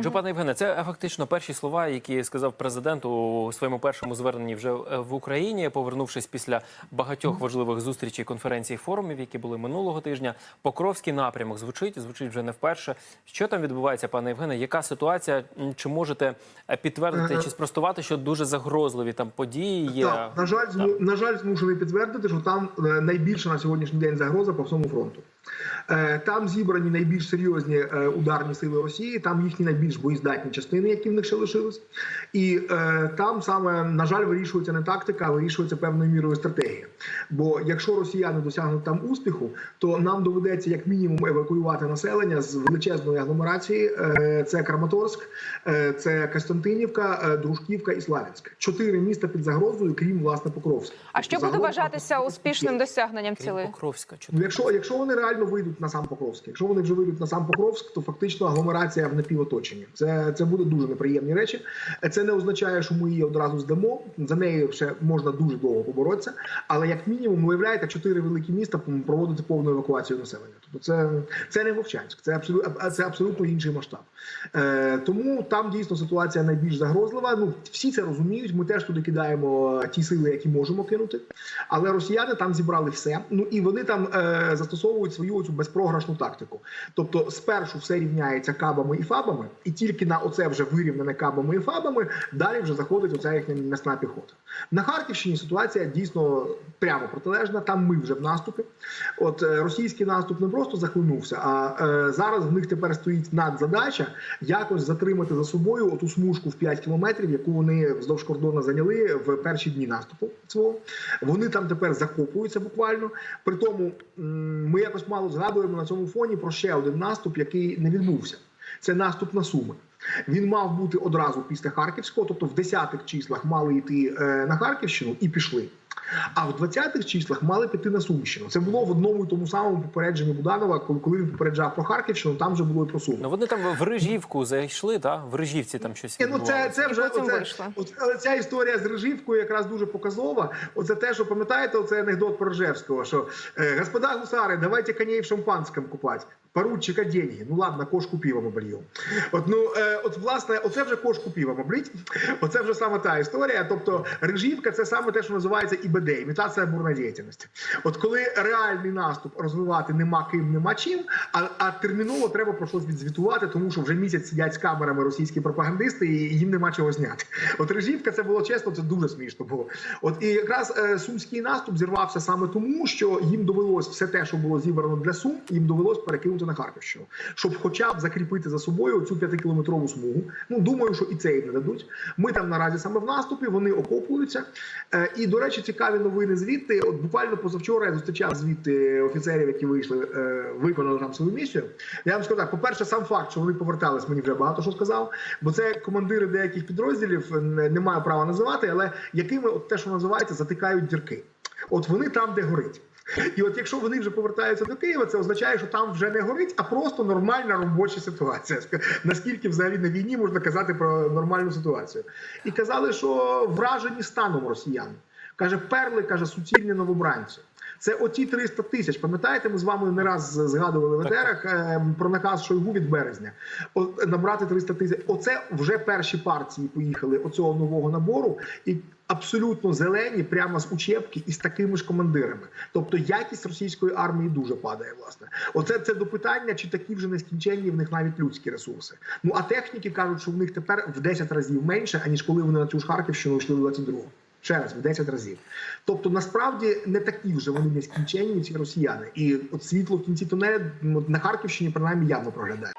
Отже, пане Євгене, це е, фактично перші слова, які сказав президент у своєму першому зверненні вже е, в Україні, повернувшись після багатьох важливих зустрічей, конференцій, форумів, які були минулого тижня. Покровський напрямок звучить, звучить вже не вперше. Що там відбувається, пане Євгене? Яка ситуація? Чи можете е, підтвердити чи спростувати, що дуже загрозливі там події є? Так, на жаль, зму- на жаль, змушений підтвердити, що там найбільша на сьогоднішній день загроза по всьому фронту. Е, Там зібрані найбільш серйозні е, ударні сили Росії, там їхні найбільш боєздатні частини, які в них ще лишились. І е, там саме, на жаль, вирішується не тактика, а вирішується певною мірою стратегія. Бо якщо росіяни досягнуть там успіху, то нам доведеться як мінімум евакуювати населення з величезної агломерації. Е, Це Краматорськ, е, це Костянтинівка, е, Дружківка і Славянськ. Чотири міста під загрозою, крім власне Покровська. А що буде вважатися успішним досягненням цілей? Покровська, чи Ну, якщо, якщо вони реально вийдуть на сам Покровськ, якщо вони вже вийдуть на сам Покровськ, то фактично агломерація в напівоточенні. Це, це буде дуже неприємні речі. Це не означає, що ми її одразу здамо. За неї ще можна дуже довго поборотися. Але як мінімум, виявляєте, чотири великі міста проводити повну евакуацію населення. Тобто це, це не Вовчанськ, це абсолютно це абсолютно інший масштаб. Е, тому там дійсно ситуація найбільш загрозлива. Ну всі це розуміють. Ми теж туди кидаємо ті сили, які можемо кинути. Але росіяни там зібрали все. Ну і вони там е, застосовують свою цю безпрограшну тактику. Тобто, спершу все рівняється кабами і фабами, і тільки на оце вже вирівняне кабами і фабами далі вже заходить оця їхня м'ясна піхота. На Харківщині ситуація дійсно прямо протилежна. Там ми вже в наступі. От е, російський наступ не просто захлинувся, а е, зараз в них тепер стоїть надзадача якось затримати за собою оту смужку в 5 кілометрів, яку вони вздовж кордону зайняли в перші дні наступу свого. Вони там тепер закопуються буквально. При тому ми якось мало згадуємо на цьому фоні про ще один наступ, який не відбувся. Це наступ на Суми. Він мав бути одразу після Харківського, тобто в 10-х числах мали йти е, на Харківщину і пішли. А в 20-х числах мали піти на Сумщину. Це було в одному і тому самому попередженні Буданова, коли, він попереджав про Харківщину, там вже було і про Суми. ну вони там в Рижівку зайшли, так? В Рижівці там щось Ні, ну це, це вже І оце, але ця історія з Рижівкою якраз дуже показова. Оце те, що пам'ятаєте, оце анекдот про Ржевського, що е, господа гусари, давайте коней в шампанському купати. Поручика деньги. Ну ладно, кошку пива ми бельємо. От ну е, от власне, оце вже кошку пива маблить. Оце вже саме та історія. Тобто режівка це саме те, що називається ІБД, імітація бурної діяльності. От коли реальний наступ розвивати нема ким, нема чим, а, а терміново треба про щось відзвітувати, тому що вже місяць сидять з камерами російські пропагандисти, і їм нема чого зняти. От режівка це було чесно, це дуже смішно було. От і якраз е, сумський наступ зірвався саме тому, що їм довелось все те, що було зібрано для сум, їм довелось перекинути на Харківщину, щоб хоча б закріпити за собою цю п'ятикілометрову смугу. Ну думаю, що і це їм не дадуть. Ми там наразі саме в наступі, вони окопуються. Е, і до речі, цікаві новини звідти. От буквально позавчора я зустрічав звідти офіцерів, які вийшли, е, виконали там свою місію. Я вам скажу так: по-перше, сам факт, що вони повертались, мені вже багато що сказав. Бо це командири деяких підрозділів е, не маю права називати, але якими от те, що називається, затикають дірки. От вони там, де горить. І от якщо вони вже повертаються до Києва, це означає, що там вже не горить, а просто нормальна робоча ситуація. Наскільки взагалі на війні можна казати про нормальну ситуацію? І казали, що вражені станом росіян. Каже, перли, каже, суцільні новобранці. Це оті 300 тисяч. Пам'ятаєте, ми з вами не раз згадували в етерах е, про наказ Шойгу від березня. От, набрати 300 тисяч. Оце вже перші партії поїхали оцього нового набору, і абсолютно зелені, прямо з учебки і з такими ж командирами. Тобто якість російської армії дуже падає. Власне, оце це до питання, чи такі вже нескінченні в них навіть людські ресурси. Ну а техніки кажуть, що в них тепер в 10 разів менше, аніж коли вони на цю ж Харківщину йшли в 22-го. Ще раз в 10 разів. Тобто, насправді не такі вже вони нескінченні, ці росіяни, і от світло в кінці тунелю ну, на Харківщині принаймні явно проглядає.